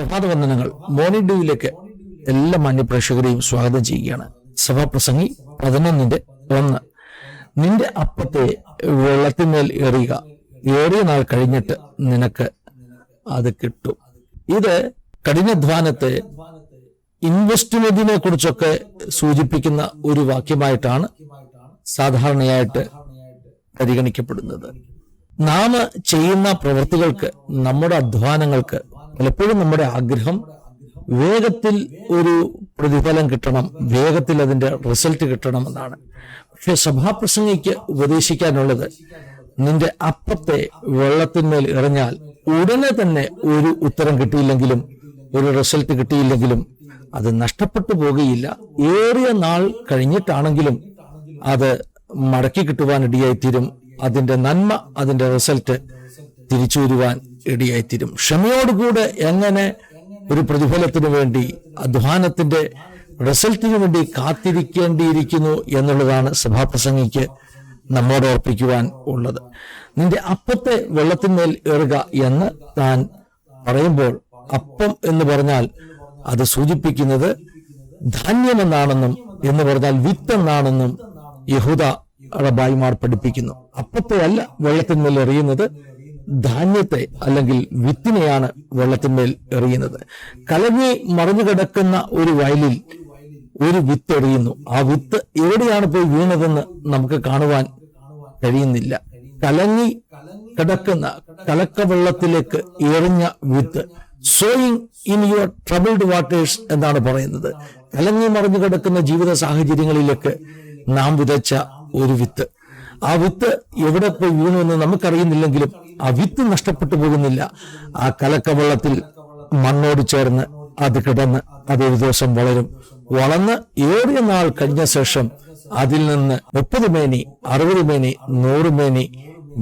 പ്രഭാതവന്ദനങ്ങൾ morning ഡ്യൂവിലേക്ക് എല്ലാ മാന്യപ്രേക്ഷകരെയും സ്വാഗതം ചെയ്യുകയാണ്. സഭാപ്രസംഗി പതിനൊന്നിന്റെ ഒന്ന്. നിന്റെ അപ്പത്തെ വെള്ളത്തിന്മേൽ എറിയുക. ഏറിയ നാൾ കഴിഞ്ഞിട്ട് നിനക്ക് അത് കിട്ടും. ഇത് കഠിനാധ്വാനത്തെ ഇൻവെസ്റ്റ്മെന്റിനെ കുറിച്ചൊക്കെ സൂചിപ്പിക്കുന്ന ഒരു വാക്യമായിട്ടാണ് സാധാരണയായിട്ട് പരിഗണിക്കപ്പെടുന്നത്. നാം ചെയ്യുന്ന പ്രവൃത്തികൾക്ക് നമ്മുടെ അധ്വാനങ്ങൾക്ക് പലപ്പോഴും നമ്മുടെ ആഗ്രഹം വേഗത്തിൽ ഒരു പ്രതിഫലം കിട്ടണം വേഗത്തിൽ അതിന്റെ റിസൾട്ട് കിട്ടണം എന്നാണ്. പക്ഷെ സഭാപ്രസംഗിക്ക് ഉപദേശിക്കാനുള്ളത് നിന്റെ അപ്പത്തെ വെള്ളത്തിന്മേൽ ഇറഞ്ഞാൽ ഉടനെ തന്നെ ഒരു ഉത്തരം കിട്ടിയില്ലെങ്കിലും ഒരു റിസൾട്ട് കിട്ടിയില്ലെങ്കിലും അത് നഷ്ടപ്പെട്ടു പോകുകയില്ല. ഏറിയ നാൾ കഴിഞ്ഞിട്ടാണെങ്കിലും അത് മടക്കി കിട്ടുവാൻ ഇടയായിത്തീരും. അതിന്റെ നന്മ അതിന്റെ റിസൾട്ട് തിരിച്ചു വരുവാൻ ഇടയായിത്തീരും. ക്ഷമയോടുകൂടെ എങ്ങനെ ഒരു പ്രതിഫലത്തിന് വേണ്ടി അധ്വാനത്തിന്റെ റിസൾട്ടിന് വേണ്ടി കാത്തിരിക്കേണ്ടിയിരിക്കുന്നു എന്നുള്ളതാണ് സഭാപ്രസംഗിക്ക് നമ്മോട് ഓർപ്പിക്കുവാൻ ഉള്ളത്. നിന്റെ അപ്പത്തെ വെള്ളത്തിന്മേൽ ഏറുക എന്ന് താൻ പറയുമ്പോൾ അപ്പം എന്ന് പറഞ്ഞാൽ അത് സൂചിപ്പിക്കുന്നത് ധാന്യമെന്നാണെന്നും എന്ന് പറഞ്ഞാൽ വിത്തെന്നാണെന്നും യഹൂദ റബായിമാർ പഠിപ്പിക്കുന്നു. അപ്പത്തെ അല്ല വെള്ളത്തിന്മേൽ എറിയുന്നത് ധാന്യത്തെ അല്ലെങ്കിൽ വിത്തിനെയാണ് വെള്ളത്തിന്മേൽ എറിയുന്നത്. കലങ്ങി മറഞ്ഞു കിടക്കുന്ന ഒരു വയലിൽ ഒരു വിത്ത് എറിയുന്നു. ആ വിത്ത് എവിടെയാണ് പോയി വീണതെന്ന് നമുക്ക് കാണുവാൻ കഴിയുന്നില്ല. കലങ്ങി കിടക്കുന്ന കലക്ക വെള്ളത്തിലേക്ക് എറിഞ്ഞ വിത്ത്. Sowing in your troubled waters എന്നാണ് പറയുന്നത്. കലങ്ങി മറിഞ്ഞു കിടക്കുന്ന ജീവിത സാഹചര്യങ്ങളിലേക്ക് നാം വിതച്ച ഒരു വിത്ത്. ആ വിത്ത് എവിടെ പോയി വീണുവെന്ന് നമുക്കറിയുന്നില്ലെങ്കിലും ആ വിത്ത് നഷ്ടപ്പെട്ടു പോകുന്നില്ല. ആ കലക്കവെള്ളത്തിൽ മണ്ണോട് ചേർന്ന് അത് കിടന്ന് അത് ഒരു ദിവസം വളരും. വളർന്ന് ഏറിയ നാൾ കഴിഞ്ഞ ശേഷം അതിൽ നിന്ന് മുപ്പത് മേനി അറുപത് മേനി നൂറ് മേനി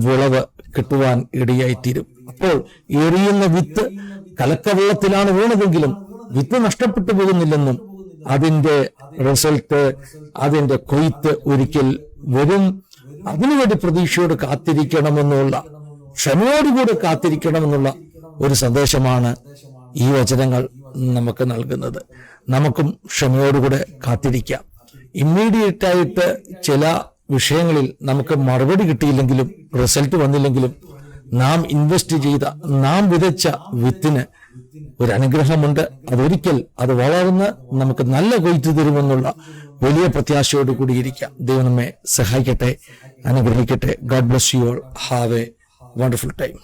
വിളവ് കിട്ടുവാൻ ഇടയായിത്തീരും. അപ്പോൾ എറിയുന്ന വിത്ത് കലക്കവെള്ളത്തിലാണ് വീണതെങ്കിലും വിത്ത് നഷ്ടപ്പെട്ടു പോകുന്നില്ലെന്നും അതിന്റെ റിസൾട്ട് അതിന്റെ കൊയ്ത്ത് ഒരിക്കൽ വരും അതിനുവേണ്ടി പ്രതീക്ഷയോട് കാത്തിരിക്കണമെന്നുള്ള ക്ഷമയോടുകൂടി കാത്തിരിക്കണമെന്നുള്ള ഒരു സന്ദേശമാണ് ഈ വചനങ്ങൾ നമുക്ക് നൽകുന്നത്. നമുക്കും ക്ഷമയോടുകൂടെ കാത്തിരിക്കാം. ഇമ്മീഡിയറ്റ് ആയിട്ട് ചില വിഷയങ്ങളിൽ നമുക്ക് മറുപടി കിട്ടിയില്ലെങ്കിലും റിസൾട്ട് വന്നില്ലെങ്കിലും നാം ഇൻവെസ്റ്റ് ചെയ്ത നാം വിതച്ച വിത്തിന് ഒരു അനുഗ്രഹമുണ്ട് അതൊരിക്കൽ അത് വളർന്ന് നമുക്ക് നല്ല കൊയ്ത്ത് തരുമെന്നുള്ള വലിയ പ്രത്യാശയോട് കൂടിയിരിക്കാം ദൈവം നമ്മെ സഹായിക്കട്ടെ അനുഗ്രഹിക്കട്ടെ. God bless you all have a wonderful time